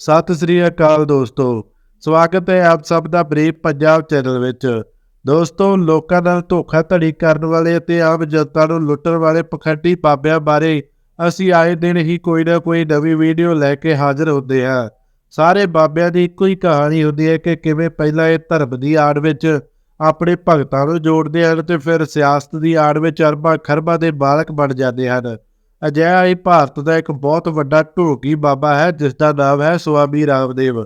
ਸਤਿ ਸ੍ਰੀ ਅਕਾਲ ਦੋਸਤੋ। ਸਵਾਗਤ ਹੈ ਆਪ ਸਭ ਦਾ ਬਰੀਫ ਪੰਜਾਬ ਚੈਨਲ ਵਿੱਚ। ਦੋਸਤੋ, ਲੋਕਾਂ ਨਾਲ ਧੋਖਾਧੜੀ ਕਰਨ ਵਾਲੇ ਅਤੇ ਆਮ ਜਨਤਾ ਨੂੰ ਲੁੱਟਣ ਵਾਲੇ ਪਖੰਡੀ ਬਾਬਿਆਂ ਬਾਰੇ ਅਸੀਂ ਆਏ ਦਿਨ ਹੀ ਕੋਈ ਨਾ ਕੋਈ ਨਵੀਂ ਵੀਡੀਓ ਲੈ ਕੇ ਹਾਜ਼ਰ ਹੁੰਦੇ ਹਾਂ। ਸਾਰੇ ਬਾਬਿਆਂ ਦੀ ਇੱਕੋ ਹੀ ਕਹਾਣੀ ਹੁੰਦੀ ਹੈ ਕਿ ਕਿਵੇਂ ਪਹਿਲਾਂ ਇਹ ਧਰਮ ਦੀ ਆੜ ਵਿੱਚ ਆਪਣੇ ਭਗਤਾਂ ਨੂੰ ਜੋੜਦੇ ਹਨ ਤੇ ਫਿਰ ਸਿਆਸਤ ਦੀ ਆੜ ਵਿੱਚ ਅਰਬਾਂ ਖਰਬਾਂ ਦੇ ਮਾਲਕ ਬਣ ਜਾਂਦੇ ਹਨ। ਅਜਿਹਾ ਹੀ ਭਾਰਤ ਦਾ ਇੱਕ ਬਹੁਤ ਵੱਡਾ ਢੋਗੀ ਬਾਬਾ ਹੈ ਜਿਸ ਦਾ ਨਾਮ ਹੈ ਸੁਆਮੀ ਰਾਮਦੇਵ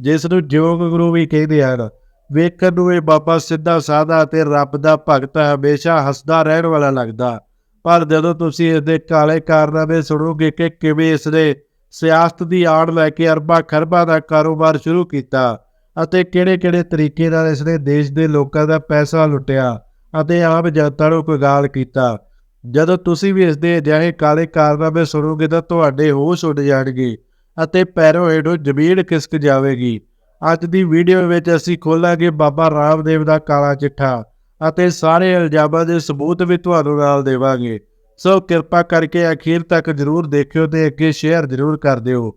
ਜਿਸ ਨੂੰ ਯੋਗ ਗੁਰੂ ਵੀ ਕਹਿੰਦੇ ਹਨ। ਵੇਖਣ ਨੂੰ ਇਹ ਬਾਬਾ ਸਿੱਧਾ ਸਾਦਾ ਅਤੇ ਰੱਬ ਦਾ ਭਗਤ ਹਮੇਸ਼ਾ ਹੱਸਦਾ ਰਹਿਣ ਵਾਲਾ ਲੱਗਦਾ। ਪਰ ਜਦੋਂ ਤੁਸੀਂ ਇਸ ਦੇ ਕਾਲੇ ਕਾਰਨਾਮੇ ਸੁਣੋਗੇ ਕਿ ਕਿਵੇਂ ਇਸ ਨੇ ਸਿਆਸਤ ਦੀ ਆੜ ਲੈ ਕੇ ਅਰਬਾਂ ਖਰਬਾਂ ਦਾ ਕਾਰੋਬਾਰ ਸ਼ੁਰੂ ਕੀਤਾ ਅਤੇ ਕਿਹੜੇ-ਕਿਹੜੇ ਤਰੀਕੇ ਨਾਲ ਇਸ ਨੇ ਦੇਸ਼ ਦੇ ਲੋਕਾਂ ਦਾ ਪੈਸਾ ਲੁੱਟਿਆ ਅਤੇ ਆਮ ਜਨਤਾ ਨੂੰ ਕਗਾਲ ਕੀਤਾ ਜਦੋਂ ਤੁਸੀਂ ਵੀ ਇਸ ਦੇ ਅਜਿਹੇ ਕਾਲੇ ਕਾਰਨਾਮੇ ਸੁਣੋਗੇ ਤਾਂ ਤੁਹਾਡੇ ਹੋਸ਼ ਉੱਡ ਜਾਣਗੇ ਅਤੇ ਪੈਰੋਂ ਹੇਠੋਂ ਜ਼ਮੀਨ ਖਿਸਕ ਜਾਵੇਗੀ। ਅੱਜ ਦੀ ਵੀਡੀਓ ਵਿੱਚ ਅਸੀਂ ਖੋਲਾਂਗੇ ਬਾਬਾ ਰਾਮਦੇਵ ਦਾ ਕਾਲਾ ਚਿੱਠਾ ਅਤੇ ਸਾਰੇ ਇਲਜ਼ਾਮਾਂ ਦੇ ਸਬੂਤ ਵੀ ਤੁਹਾਨੂੰ ਨਾਲ ਦੇਵਾਂਗੇ। ਸੋ ਕਿਰਪਾ ਕਰਕੇ ਅਖੀਰ ਤੱਕ ਜ਼ਰੂਰ ਦੇਖਿਓ ਤੇ ਅੱਗੇ ਸ਼ੇਅਰ ਜ਼ਰੂਰ ਕਰ ਦਿਓ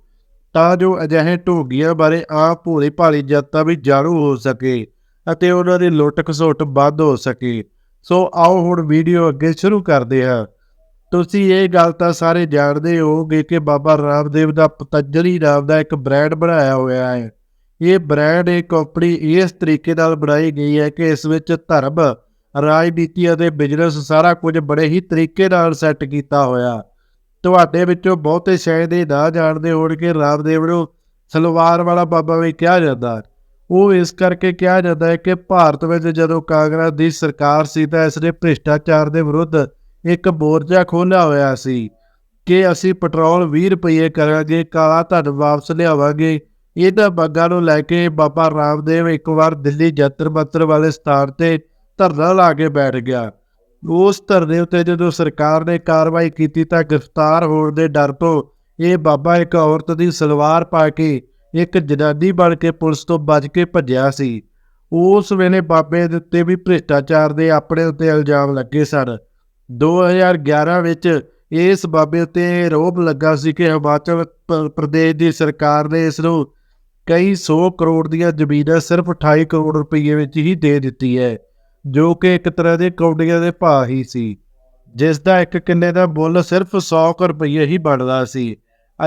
ਤਾਂ ਜੋ ਅਜਿਹੇ ਢੋਗੀਆਂ ਬਾਰੇ ਆਮ ਭੂਰੀ ਭਾਲੀ ਜਨਤਾ ਵੀ ਜਾਣੂ ਹੋ ਸਕੇ ਅਤੇ ਉਹਨਾਂ ਦੀ ਲੁੱਟ ਖਸੁੱਟ ਬੰਦ ਹੋ ਸਕੇ। ਸੋ ਆਓ ਹੁਣ ਵੀਡੀਓ ਅੱਗੇ ਸ਼ੁਰੂ ਕਰਦੇ ਹਾਂ। ਤੁਸੀਂ ਇਹ ਗੱਲ ਤਾਂ ਸਾਰੇ ਜਾਣਦੇ ਹੋਗੇ ਕਿ ਬਾਬਾ ਰਾਮਦੇਵ ਦਾ ਪਤੰਜਲੀ ਨਾਮ ਦਾ ਇੱਕ ਬ੍ਰਾਂਡ ਬਣਾਇਆ ਹੋਇਆ ਹੈ। ਇਹ ਬ੍ਰਾਂਡ ਇਹ ਕੰਪਨੀ ਇਸ ਤਰੀਕੇ ਨਾਲ ਬਣਾਈ ਗਈ ਹੈ ਕਿ ਇਸ ਵਿੱਚ ਧਰਮ, ਰਾਜਨੀਤੀ ਅਤੇ ਬਿਜ਼ਨਸ ਸਾਰਾ ਕੁਝ ਬੜੇ ਹੀ ਤਰੀਕੇ ਨਾਲ ਸੈੱਟ ਕੀਤਾ ਹੋਇਆ। ਤੁਹਾਡੇ ਵਿੱਚੋਂ ਬਹੁਤੇ ਸ਼ਾਇਦ ਇਹ ਨਾ ਜਾਣਦੇ ਹੋਣਗੇ, ਰਾਮਦੇਵ ਨੂੰ ਸਲਵਾਰ ਵਾਲਾ ਬਾਬਾ ਵੀ ਕਿਹਾ ਜਾਂਦਾ। ਉਹ ਇਸ ਕਰਕੇ ਕਿਹਾ ਜਾਂਦਾ ਹੈ ਕਿ ਭਾਰਤ ਵਿੱਚ ਜਦੋਂ ਕਾਂਗਰਸ ਦੀ ਸਰਕਾਰ ਸੀ ਤਾਂ ਇਸ ਨੇ ਭ੍ਰਿਸ਼ਟਾਚਾਰ ਦੇ ਵਿਰੁੱਧ ਇੱਕ ਮੋਰਚਾ ਖੋਲ੍ਹਿਆ ਹੋਇਆ ਸੀ ਕਿ ਅਸੀਂ ਪੈਟਰੋਲ 20 ਰੁਪਏ ਕਰਾਂਗੇ, ਕਾਲਾ ਧਨ ਵਾਪਸ ਲਿਆਵਾਂਗੇ। ਇਹਨਾਂ ਮੰਗਾਂ ਨੂੰ ਲੈ ਕੇ ਬਾਬਾ ਰਾਮਦੇਵ ਇੱਕ ਵਾਰ ਦਿੱਲੀ ਜੰਤਰ ਮੰਤਰ ਵਾਲੇ ਸਥਾਨ ਤੇ ਧਰਨਾ ਲਾ ਕੇ ਬੈਠ ਗਿਆ। ਉਸ ਧਰਨੇ ਉੱਤੇ ਜਦੋਂ ਸਰਕਾਰ ਨੇ ਕਾਰਵਾਈ ਕੀਤੀ ਤਾਂ ਗ੍ਰਿਫਤਾਰ ਹੋਣ ਦੇ ਡਰ ਤੋਂ ਇਹ ਬਾਬਾ ਇੱਕ ਔਰਤ ਦੀ ਸਲਵਾਰ ਪਾ ਕੇ ਇੱਕ ਜਨਾਨੀ ਬਣ ਕੇ ਪੁਲਿਸ ਤੋਂ ਬਚ ਕੇ ਭੱਜਿਆ ਸੀ। ਉਸ ਵੇਲੇ ਬਾਬੇ ਦੇ ਉੱਤੇ ਵੀ ਭ੍ਰਿਸ਼ਟਾਚਾਰ ਦੇ ਆਪਣੇ ਉੱਤੇ ਇਲਜ਼ਾਮ ਲੱਗੇ ਸਨ। 2011 ਵਿੱਚ ਇਸ ਬਾਬੇ ਉੱਤੇ ਰੋਪ ਲੱਗਾ ਸੀ ਕਿ ਹਿਮਾਚਲ ਪ੍ਰਦੇਸ਼ ਦੀ ਸਰਕਾਰ ਨੇ ਇਸ ਨੂੰ ਕਈ 100 ਕਰੋੜ ਦੀਆਂ ਜ਼ਮੀਨਾਂ ਸਿਰਫ 28 ਕਰੋੜ ਰੁਪਏ ਵਿੱਚ ਹੀ ਦੇ ਦਿੱਤੀ ਹੈ, ਜੋ ਕਿ ਇੱਕ ਤਰ੍ਹਾਂ ਦੇ ਕੌਡੀਆਂ ਦੇ ਭਾਅ ਹੀ ਸੀ। ਜਿਸ ਦਾ ਇੱਕ ਕਿੱਲੇ ਦਾ ਮੁੱਲ ਸਿਰਫ 100 ਕੁ ਰੁਪਏ ਹੀ ਬਣਦਾ ਸੀ।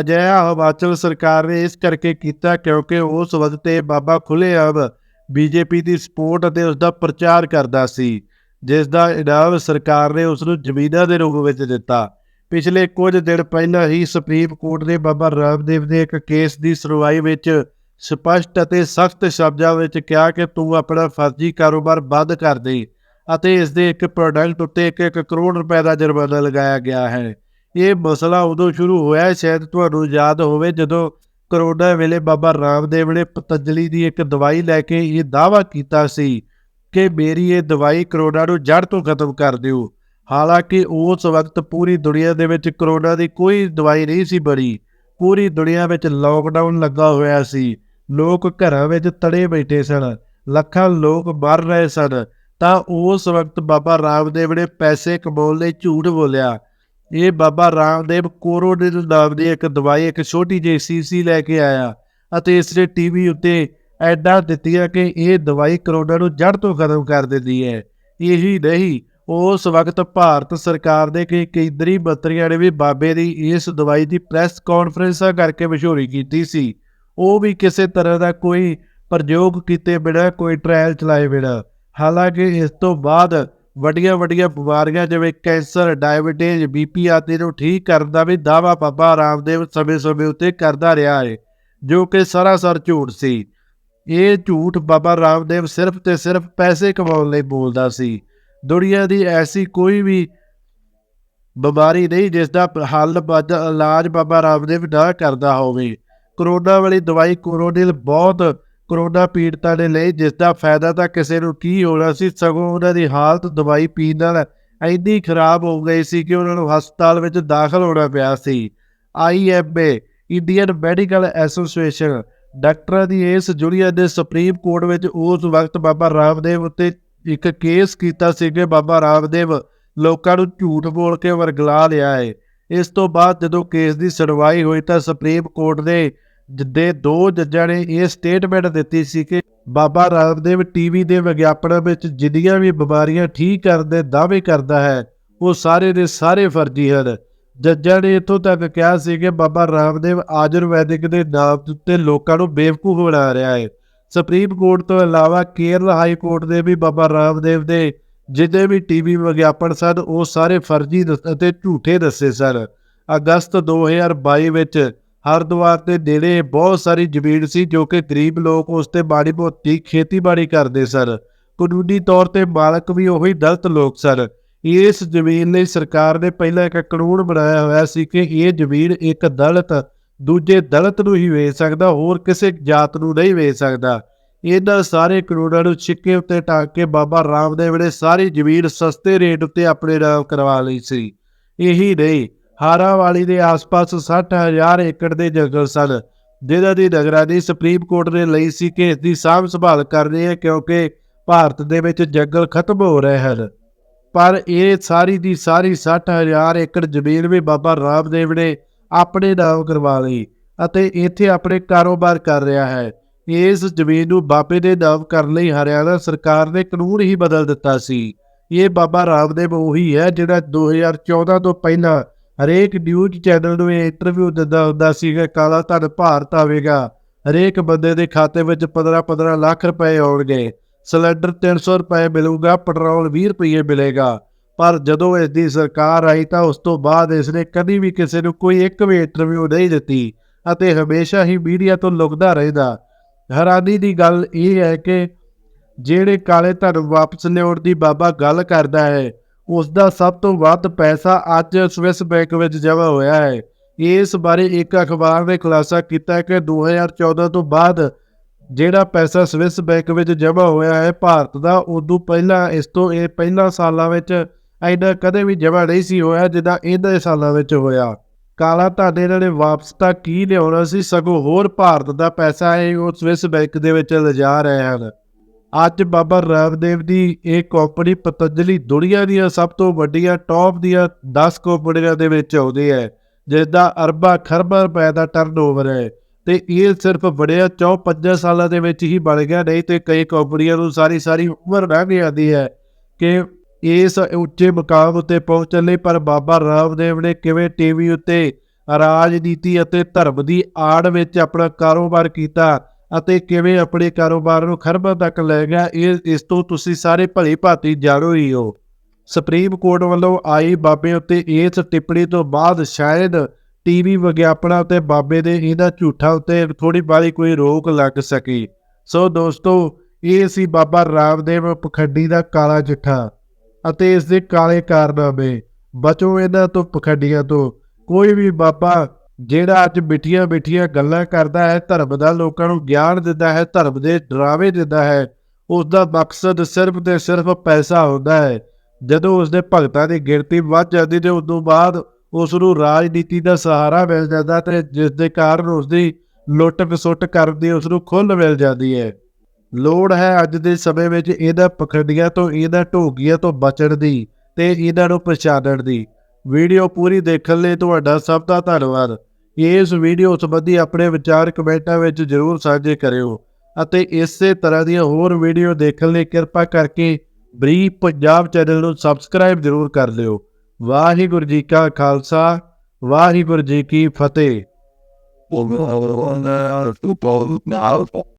ਅਜਿਹਾ ਹਿਮਾਚਲ ਸਰਕਾਰ ਨੇ ਇਸ ਕਰਕੇ ਕੀਤਾ ਕਿਉਂਕਿ ਉਸ ਵਕਤ 'ਤੇ ਬਾਬਾ ਖੁੱਲ੍ਹੇਆਮ ਬੀਜੇਪੀ ਦੀ ਸਪੋਰਟ ਅਤੇ ਉਸ ਦਾ ਪ੍ਰਚਾਰ ਕਰਦਾ ਸੀ ਜਿਸ ਦਾ ਇਨਾਮ ਸਰਕਾਰ ਨੇ ਉਸ ਨੂੰ ਜ਼ਮੀਨਾਂ ਦੇ ਰੂਪ ਵਿੱਚ ਦਿੱਤਾ। ਪਿਛਲੇ ਕੁਝ ਦਿਨ ਪਹਿਲਾਂ ਹੀ ਸੁਪਰੀਮ ਕੋਰਟ ਨੇ ਬਾਬਾ ਰਾਮਦੇਵ ਦੇ ਇੱਕ ਕੇਸ ਦੀ ਸੁਣਵਾਈ ਵਿੱਚ ਸਪਸ਼ਟ ਅਤੇ ਸਖਤ ਸ਼ਬਦਾਂ ਵਿੱਚ ਕਿਹਾ ਕਿ ਤੂੰ ਆਪਣਾ ਫਰਜ਼ੀ ਕਾਰੋਬਾਰ ਬੰਦ ਕਰ ਦੇ ਅਤੇ ਇਸ ਦੇ ਇੱਕ ਪ੍ਰੋਡਕਟ ਉੱਤੇ 1-1 ਕਰੋੜ ਰੁਪਏ ਦਾ ਜੁਰਮਾਨਾ ਲਗਾਇਆ ਗਿਆ ਹੈ। ਇਹ ਮਸਲਾ ਉਦੋਂ ਸ਼ੁਰੂ ਹੋਇਆ, ਸ਼ਾਇਦ ਤੁਹਾਨੂੰ ਯਾਦ ਹੋਵੇ, ਜਦੋਂ ਕਰੋਨਾ ਵੇਲੇ ਬਾਬਾ ਰਾਮਦੇਵ ਨੇ ਪਤੰਜਲੀ ਦੀ ਇੱਕ ਦਵਾਈ ਲੈ ਕੇ ਇਹ ਦਾਅਵਾ ਕੀਤਾ ਸੀ ਕਿ ਮੇਰੀ ਇਹ ਦਵਾਈ ਕਰੋਨਾ ਨੂੰ ਜੜ ਤੋਂ ਖਤਮ ਕਰ ਦਿਓ। ਹਾਲਾਂਕਿ ਉਸ ਵਕਤ ਪੂਰੀ ਦੁਨੀਆ ਦੇ ਵਿੱਚ ਕਰੋਨਾ ਦੀ ਕੋਈ ਦਵਾਈ ਨਹੀਂ ਸੀ ਬਣੀ। ਪੂਰੀ ਦੁਨੀਆ ਵਿੱਚ ਲੋਕਡਾਊਨ ਲੱਗਾ ਹੋਇਆ ਸੀ। ਲੋਕ ਘਰਾਂ ਵਿੱਚ ਤੜੇ ਬੈਠੇ ਸਨ। ਲੱਖਾਂ ਲੋਕ ਮਰ ਰਹੇ ਸਨ। ਤਾਂ ਉਸ ਵਕਤ ਬਾਬਾ ਰਾਮਦੇਵ ਨੇ ਪੈਸੇ ਕਮਾਉਣ ਲਈ ਝੂਠ ਬੋਲਿਆ। ਇਹ ਬਾਬਾ ਰਾਮਦੇਵ ਕੋਰੋਨਿਲ ਨਾਮ ਦੀ ਇੱਕ ਦਵਾਈ, ਇੱਕ ਛੋਟੀ ਜਿਹੀ ਸੀਸੀ ਲੈ ਕੇ ਆਇਆ ਅਤੇ ਇਸ ਨੇ ਟੀਵੀ ਉੱਤੇ ਐਡਾਂ ਦਿੱਤੀਆਂ ਕਿ ਇਹ ਦਵਾਈ ਕਰੋਨਾ ਨੂੰ ਜੜ ਤੋਂ ਖਤਮ ਕਰ ਦਿੰਦੀ ਹੈ। ਇਹੀ ਨਹੀਂ, ਉਸ ਵਕਤ ਭਾਰਤ ਸਰਕਾਰ ਦੇ ਕਈ ਕੇਂਦਰੀ ਮੰਤਰੀਆਂ ਨੇ ਵੀ ਬਾਬੇ ਦੀ ਇਸ ਦਵਾਈ ਦੀ ਪ੍ਰੈਸ ਕਾਨਫਰੰਸਾਂ ਕਰਕੇ ਮਸ਼ਹੂਰੀ ਕੀਤੀ ਸੀ। ਉਹ ਵੀ ਕਿਸੇ ਤਰ੍ਹਾਂ ਦਾ ਕੋਈ ਪ੍ਰਯੋਗ ਕੀਤੇ ਬਿਨਾਂ, ਕੋਈ ਟ੍ਰਾਇਲ ਚਲਾਏ ਬਿਨਾਂ। ਹਾਲਾਂਕਿ ਇਸ ਤੋਂ ਬਾਅਦ ਵੱਡੀਆਂ ਵੱਡੀਆਂ ਬਿਮਾਰੀਆਂ ਜਿਵੇਂ ਕੈਂਸਰ, ਡਾਇਬੀਟੀਜ਼ ਬੀਪੀ ਆਦਿ ਨੂੰ ਠੀਕ ਕਰਨ ਦਾ ਵੀ ਦਾਅਵਾ ਬਾਬਾ ਰਾਮਦੇਵ ਸਮੇਂ-ਸਮੇਂ ਉੱਤੇ ਕਰਦਾ ਰਿਹਾ ਹੈ, ਜੋ ਕਿ ਸਰਾਸਰ ਝੂਠ ਸੀ। ਇਹ ਝੂਠ ਬਾਬਾ ਰਾਮਦੇਵ ਸਿਰਫ ਤੇ ਸਿਰਫ ਪੈਸੇ ਕਮਾਉਣ ਲਈ ਬੋਲਦਾ ਸੀ। ਦੁਨੀਆ ਦੀ ਐਸੀ ਕੋਈ ਵੀ ਬਿਮਾਰੀ ਨਹੀਂ ਜਿਸ ਦਾ ਹੱਲ ਬੱਦ ਇਲਾਜ ਬਾਬਾ ਰਾਮਦੇਵ ਨਾ ਕਰਦਾ ਹੋਵੇ। ਕਰੋਨਾ ਵਾਲੀ ਦਵਾਈ ਕੋਰੋਨਿਲ ਬਹੁਤ ਕਰੋਨਾ ਪੀੜਤਾਂ ਦੇ ਲਈ ਜਿਸ ਦਾ ਫਾਇਦਾ ਤਾਂ ਕਿਸੇ ਨੂੰ ਕੀ ਹੋਣਾ ਸੀ, ਸਗੋਂ ਉਹਨਾਂ ਦੀ ਹਾਲਤ ਦਵਾਈ ਪੀਣ ਨਾਲ ਇੰਨੀ ਖਰਾਬ ਹੋ ਗਈ ਸੀ ਕਿ ਉਹਨਾਂ ਨੂੰ ਹਸਪਤਾਲ ਵਿੱਚ ਦਾਖਲ ਹੋਣਾ ਪਿਆ ਸੀ। ਆਈਐਮਏ ਇੰਡੀਅਨ ਮੈਡੀਕਲ ਐਸੋਸੀਏਸ਼ਨ, ਡਾਕਟਰਾਂ ਦੀ ਇਸ ਜੁਰੀਆ ਨੇ ਸੁਪਰੀਮ ਕੋਰਟ ਵਿੱਚ ਉਸ ਵਕਤ ਬਾਬਾ ਰਾਮਦੇਵ ਉੱਤੇ ਇੱਕ ਕੇਸ ਕੀਤਾ ਸੀ ਕਿ ਬਾਬਾ ਰਾਮਦੇਵ ਲੋਕਾਂ ਨੂੰ ਝੂਠ ਬੋਲ ਕੇ ਵਰਗਲਾ ਲਿਆ ਹੈ ਇਸ ਤੋਂ ਬਾਅਦ ਜਦੋਂ ਕੇਸ ਦੀ ਸੁਣਵਾਈ ਹੋਈ ਤਾਂ ਸੁਪਰੀਮ ਕੋਰਟ ਨੇ ਜਿੱਦੇ ਦੋ ਜੱਜਾਂ ਨੇ ਇਹ ਸਟੇਟਮੈਂਟ ਦਿੱਤੀ ਸੀ ਕਿ ਬਾਬਾ ਰਾਮਦੇਵ ਟੀਵੀ ਦੇ ਵਿਗਿਆਪਨਾਂ ਵਿੱਚ ਜਿੰਨੀਆਂ ਵੀ ਬਿਮਾਰੀਆਂ ਠੀਕ ਕਰਨ ਦੇ ਦਾਅਵੇ ਕਰਦਾ ਹੈ, ਉਹ ਸਾਰੇ ਦੇ ਸਾਰੇ ਫਰਜ਼ੀ ਹਨ। ਜੱਜਾਂ ਨੇ ਇੱਥੋਂ ਤੱਕ ਕਿਹਾ ਸੀ ਕਿ ਬਾਬਾ ਰਾਮਦੇਵ ਆਯੁਰਵੈਦਿਕ ਦੇ ਨਾਮ ਉੱਤੇ ਲੋਕਾਂ ਨੂੰ ਬੇਵਕੂਫ ਬਣਾ ਰਿਹਾ ਹੈ। ਸੁਪਰੀਮ ਕੋਰਟ ਤੋਂ ਇਲਾਵਾ ਕੇਰਲ ਹਾਈ ਕੋਰਟ ਦੇ ਵੀ ਬਾਬਾ ਰਾਮਦੇਵ ਦੇ ਜਿੰਨੇ ਵੀ ਟੀਵੀ ਵਿਗਿਆਪਨ ਸਨ, ਉਹ ਸਾਰੇ ਫਰਜ਼ੀ ਦੱਸ- ਅਤੇ ਝੂਠੇ ਦੱਸੇ ਸਨ। ਅਗਸਤ 2022 ਵਿੱਚ ਹਰਿਦੁਆਰ ਦੇ ਨੇੜੇ ਬਹੁਤ ਸਾਰੀ ਜ਼ਮੀਨ ਸੀ ਜੋ ਕਿ ਗਰੀਬ ਲੋਕ ਉਸ ਤੇ ਮਾੜੀ ਮੋਟੀ ਖੇਤੀਬਾੜੀ ਕਰਦੇ ਸਨ। ਕਾਨੂੰਨੀ ਤੌਰ ਤੇ ਮਾਲਕ ਵੀ ਉਹੀ ਦਲਤ ਲੋਕ ਸਨ। ਇਸ ਜ਼ਮੀਨ ਲਈ ਸਰਕਾਰ ਨੇ ਪਹਿਲਾਂ ਇੱਕ ਕਾਨੂੰਨ ਬਣਾਇਆ ਹੋਇਆ ਸੀ ਕਿ ਇਹ ਜ਼ਮੀਨ ਇੱਕ ਦਲਤ, ਦੂਜੇ ਦਲਤ ਨੂੰ ਹੀ ਵੇਚ ਸਕਦਾ, ਹੋਰ ਕਿਸੇ ਜਾਤ ਨੂੰ ਨਹੀਂ ਵੇਚ ਸਕਦਾ। ਇਹਨਾਂ ਸਾਰੇ ਕਾਨੂੰਨਾਂ ਨੂੰ ਛਿੱਕੇ ਉੱਤੇ ਟਾਕ ਕੇ ਬਾਬਾ ਰਾਮਦੇਵ ਨੇ ਸਾਰੀ ਜ਼ਮੀਨ ਸਸਤੇ ਰੇਟ ਉੱਤੇ ਆਪਣੇ ਨਾਮ ਕਰਵਾ ਲਈ ਸੀ। ਇਹੀ ਨਹੀਂ ਹਾਰਾਵਾਲੀ ਦੇ ਆਸ-ਪਾਸ 60000 ਏਕੜ ਦੇ ਜੰਗਲ ਸਨ। ਜਿਨ੍ਹਾਂ ਦੀ ਨਿਗਰਾਨੀ ਸੁਪਰੀਮ ਕੋਰਟ ਨੇ ਲਈ ਸੀ ਕਿ ਇਸ ਦੀ ਸਾਂਭ ਸੰਭਾਲ ਕਰਨੀ ਹੈ ਕਿਉਂਕਿ ਭਾਰਤ ਦੇ ਵਿੱਚ ਜੰਗਲ ਖਤਮ ਹੋ ਰਹੇ ਹਨ। ਪਰ ਇਹ ਸਾਰੀ ਦੀ ਸਾਰੀ 60000 ਏਕੜ ਜ਼ਮੀਨ ਵੀ ਬਾਬਾ ਰਾਮਦੇਵ ਨੇ ਆਪਣੇ ਨਾਮ ਕਰਵਾ ਲਈ ਅਤੇ ਇੱਥੇ ਆਪਣੇ ਕਾਰੋਬਾਰ ਕਰ ਰਿਹਾ ਹੈ। ਇਸ ਜ਼ਮੀਨ ਨੂੰ ਬਾਬੇ ਦੇ ਨਾਮ ਕਰਨ ਲਈ ਹਰਿਆਣਾ ਸਰਕਾਰ ਨੇ ਕਾਨੂੰਨ ਹੀ ਬਦਲ ਦਿੱਤਾ ਸੀ। ਇਹ ਬਾਬਾ ਰਾਮਦੇਵ ਉਹੀ ਹੈ ਜਿਹੜਾ 2014 ਤੋਂ ਪਹਿਲਾਂ ਹਰੇਕ ਨਿਊਜ਼ ਚੈਨਲ ਨੂੰ ਇਹ ਇੰਟਰਵਿਊ ਦਿੰਦਾ ਹੁੰਦਾ ਸੀ ਕਿ ਕਾਲਾ ਧਨ ਭਾਰਤ ਆਵੇਗਾ। ਹਰੇਕ ਬੰਦੇ ਦੇ ਖਾਤੇ ਵਿੱਚ 15-15 ਲੱਖ ਰੁਪਏ ਆਉਣਗੇ। ਸਿਲੰਡਰ 300 ਰੁਪਏ ਮਿਲੂਗਾ, ਪੈਟਰੋਲ 20 ਰੁਪਏ ਮਿਲੇਗਾ। ਪਰ ਜਦੋਂ ਇਸ ਦੀ ਸਰਕਾਰ ਆਈ ਤਾਂ ਉਸ ਤੋਂ ਬਾਅਦ ਇਸ ਨੇ ਕਦੀ ਵੀ ਕਿਸੇ ਨੂੰ ਕੋਈ ਇੱਕ ਵੀ ਇੰਟਰਵਿਊ ਨਹੀਂ ਦਿੱਤੀ ਅਤੇ ਹਮੇਸ਼ਾ ਹੀ ਮੀਡੀਆ ਤੋਂ ਲੁਕਦਾ ਰਹਿੰਦਾ। ਹੈਰਾਨੀ ਦੀ ਗੱਲ ਇਹ ਹੈ ਕਿ ਜਿਹੜੇ ਕਾਲੇ ਧਨ ਵਾਪਸ ਲਿਆਉਣ ਦੀ ਬਾਬਾ ਗੱਲ ਕਰਦਾ ਹੈ ਉਸ ਦਾ ਸਭ ਤੋਂ ਵੱਧ ਪੈਸਾ ਅੱਜ ਸਵਿਸ ਬੈਂਕ ਵਿੱਚ ਜਮ੍ਹਾਂ ਹੋਇਆ ਹੈ। ਇਸ ਬਾਰੇ ਇੱਕ ਅਖਬਾਰ ਨੇ ਖੁਲਾਸਾ ਕੀਤਾ ਹੈ ਕਿ 2014 ਤੋਂ ਬਾਅਦ ਜਿਹੜਾ ਪੈਸਾ ਸਵਿਸ ਬੈਂਕ ਵਿੱਚ ਜਮ੍ਹਾਂ ਹੋਇਆ ਹੈ, ਭਾਰਤ ਦਾ, ਉਦੋਂ ਪਹਿਲਾਂ, ਇਸ ਤੋਂ ਇਹ ਪਹਿਲਾਂ ਸਾਲਾਂ ਵਿੱਚ ਐਨਾ ਕਦੇ ਵੀ ਜਮ੍ਹਾਂ ਨਹੀਂ ਸੀ ਹੋਇਆ ਜਿੱਦਾਂ ਇਹਨਾਂ ਸਾਲਾਂ ਵਿੱਚ ਹੋਇਆ। ਕਾਲਾ ਧਨ ਇਹਨਾਂ ਨੇ ਵਾਪਸ ਤਾਂ ਕੀ ਲਿਆਉਣਾ ਸੀ, ਸਗੋਂ ਹੋਰ ਭਾਰਤ ਦਾ ਪੈਸਾ ਹੈ ਉਹ ਸਵਿਸ ਬੈਂਕ ਦੇ ਵਿੱਚ ਲਿਜਾ ਰਹੇ ਹਨ। ਅੱਜ ਬਾਬਾ ਰਾਮਦੇਵ ਦੀ ਇਹ ਕੰਪਨੀ ਪਤੰਜਲੀ ਦੁਨੀਆ ਦੀਆਂ ਸਭ ਤੋਂ ਵੱਡੀਆਂ ਟੌਪ ਦੀਆਂ 10 ਕੰਪਨੀਆਂ ਦੇ ਵਿੱਚ ਆਉਂਦੀ ਹੈ ਜਿਸ ਦਾ ਅਰਬਾਂ ਖਰਬਾਂ ਰੁਪਏ ਦਾ ਟਰਨਓਵਰ ਹੈ ਤੇ ਇਹ ਸਿਰਫ ਬੜਿਆ 4-5 ਸਾਲਾਂ ਦੇ ਵਿੱਚ ਹੀ ਬਣ ਗਿਆ, ਨਹੀਂ ਤੇ ਕਈ ਕੰਪਨੀਆਂ ਨੂੰ ਸਾਰੀ ਸਾਰੀ ਉਮਰ ਲੰਘ ਜਾਂਦੀ ਹੈ ਕਿ ਇਸ ਉੱਚੇ ਮੁਕਾਮ ਉੱਤੇ ਪਹੁੰਚਣ ਲਈ, ਪਰ ਬਾਬਾ ਰਾਮਦੇਵ ਨੇ ਕਿਵੇਂ ਟੀਵੀ ਉੱਤੇ ਰਾਜਨੀਤੀ ਅਤੇ ਧਰਮ ਦੀ ਆੜ ਵਿੱਚ ਆਪਣਾ ਕਾਰੋਬਾਰ ਕੀਤਾ ਅਤੇ ਕਿਵੇਂ ਆਪਣੇ ਕਾਰੋਬਾਰ ਨੂੰ ਖਰਬਾਂ ਤੱਕ ਲੈ ਗਿਆ, ਇਹ, ਇਸ ਤੋਂ ਤੁਸੀਂ ਸਾਰੇ ਭਲੀ ਭਾਂਤੀ ਜਾਣੋ ਹੀ ਹੋ। ਸੁਪਰੀਮ ਕੋਰਟ ਵੱਲੋਂ ਆਈ ਬਾਬੇ ਉੱਤੇ ਇਸ ਟਿੱਪਣੀ ਤੋਂ ਬਾਅਦ ਸ਼ਾਇਦ ਟੀਵੀ ਵਿਗਿਆਪਨਾਂ ਉੱਤੇ ਬਾਬੇ ਦੇ ਇਹਨਾਂ ਝੂਠਾਂ ਉੱਤੇ ਥੋੜੀ ਬਾਲੀ ਕੋਈ ਰੋਕ ਲੱਗ ਸਕੀ। ਸੋ ਦੋਸਤੋ, ਇਹ ਸੀ ਬਾਬਾ ਰਾਮਦੇਵ ਪਖੰਡੀ ਦਾ ਕਾਲਾ ਚਿੱਠਾ ਅਤੇ ਇਸ ਦੇ ਕਾਲੇ ਕਾਰਨਾਮੇ। ਬਚੋ ਇਹਨਾਂ ਤੋਂ ਪਖੰਡੀਆਂ ਤੋਂ। ਕੋਈ ਵੀ ਬਾਬਾ ਜਿਹੜਾ ਅੱਜ ਮਿੱਠੀਆਂ ਮਿੱਠੀਆਂ ਗੱਲਾਂ ਕਰਦਾ ਹੈ, ਧਰਮ ਦਾ ਲੋਕਾਂ ਨੂੰ ਗਿਆਨ ਦਿੰਦਾ ਹੈ, ਧਰਮ ਦੇ ਡਰਾਵੇ ਦਿੰਦਾ ਹੈ ਉਸ ਦਾ ਮਕਸਦ ਸਿਰਫ ਤੇ ਸਿਰਫ ਪੈਸਾ ਹੁੰਦਾ ਹੈ। ਜਦੋਂ ਉਸ ਦੇ ਭਗਤਾਂ ਦੀ ਗਿਣਤੀ ਵੱਧ ਜਾਂਦੀ ਤੇ ਉਸ ਤੋਂ ਬਾਅਦ ਉਸ ਨੂੰ ਰਾਜਨੀਤੀ ਦਾ ਸਹਾਰਾ ਮਿਲ ਜਾਂਦਾ ਤੇ ਜਿਸ ਦੇ ਕਾਰਨ ਉਸ ਦੀ ਲੁੱਟ ਖਸੁੱਟ ਕਰਨ ਦੀ ਉਸ ਨੂੰ ਖੁੱਲ੍ਹ ਮਿਲ ਜਾਂਦੀ ਹੈ। ਲੋੜ ਹੈ ਅੱਜ ਦੇ ਸਮੇਂ ਵਿੱਚ ਇਹਦਾ ਪਖੰਡੀਆਂ ਤੋਂ ਇਹਦਾ ਢੋਗੀਆਂ ਤੋਂ ਬਚਣ ਦੀ ਤੇ ਇਹਨਾਂ ਨੂੰ ਪਛਾਣਨ ਦੀ। ਵੀਡੀਓ ਪੂਰੀ ਦੇਖਣ ਲਈ ਤੁਹਾਡਾ ਸਭ ਦਾ ਧੰਨਵਾਦ। ਇਸ ਵੀਡੀਓ ਸੰਬੰਧੀ ਆਪਣੇ ਵਿਚਾਰ ਕਮੈਂਟਾਂ ਵਿੱਚ ਜ਼ਰੂਰ ਸਾਂਝੇ ਕਰਿਓ ਅਤੇ ਇਸੇ ਤਰ੍ਹਾਂ ਦੀਆਂ ਹੋਰ ਵੀਡੀਓ ਦੇਖਣ ਲਈ ਕਿਰਪਾ ਕਰਕੇ ਬਰੀਫ ਪੰਜਾਬ ਚੈਨਲ ਨੂੰ ਸਬਸਕ੍ਰਾਈਬ ਜ਼ਰੂਰ ਕਰ ਲਿਓ। ਵਾਹਿਗੁਰੂ ਜੀ ਕਾ ਖਾਲਸਾ ਵਾਹਿਗੁਰੂ ਜੀ ਕੀ ਫਤਿਹ। Well, well, well, well,